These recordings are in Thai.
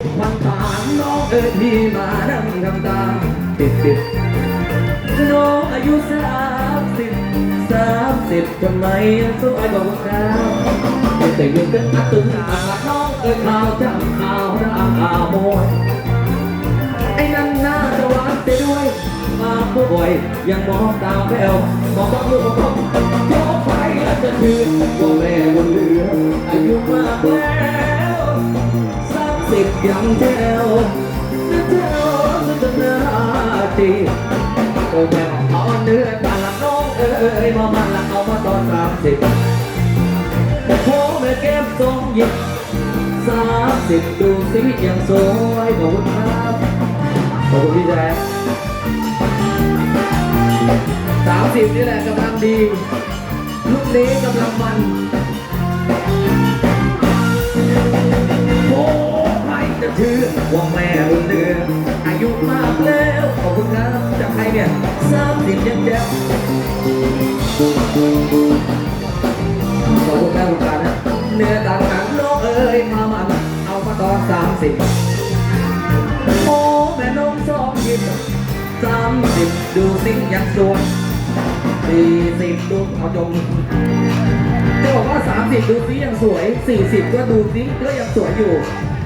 วันผ่านน้องเอิญพี่มานั่งทำตาติดติดน้องอายุสามสิบสามสิบทำไมยังสวยกว่าพวกเราแต่ยังเป็นอาตึงอาน้องเอิญข่าวจำข่าวร่างข่าวมวยไอ้นั่นน่าจะหวานไปด้วยมาผู้บ่อยยังมองตาแววมองบักลูกของผมยกไปแล้วจะถือว่าแม่บนเรืออายุมากแล้ว สามสิบยังแจ๋วจะแจ๋วจะน่าจีโอ้แม่เอาเนื้อตาละน้องเอ้ยมามันละเอามาตอนสามสิบโอ้โหแม่แก้มทรงหยิบสามสิบดูสิยังสวยขอบคุณครับขอบคุณพี่แจ๊สามสิบนี่แหละกำลังดีลูกนี้กำ ว่าแม่บุญเรือนอายุมากแล้วขอบคุณครับจากใครเนี่ยสามสิบยังแจ๋วขอบคุณครับคุณตานะเนื้อต่างหนังน้องเอ๋ยมามันเอามาตอนสามสิบโอ้แม่น้องสองยิบสามสิบดูสิยังสวยสี่สิบดูเอาจงจะบอกว่า30ดูซิยังสวย40ก็ดูซิก็ยังสวยอยู่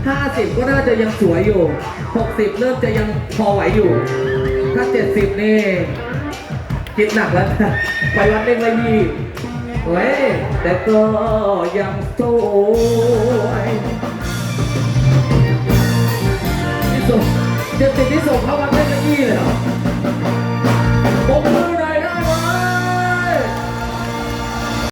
50 ก็น่าจะยังสวยอยู่ 60 เริ่มจะยังพอไหวอยู่ ถ้า 70 นี่คิดหนักแล้ว ไปวัดเล่นไว้ยี่เว้ยแต่ก็ยังสวยที่สุดจะติดที่ส่งเข้าวัดเล่นไว้ยี่เลยเหรอ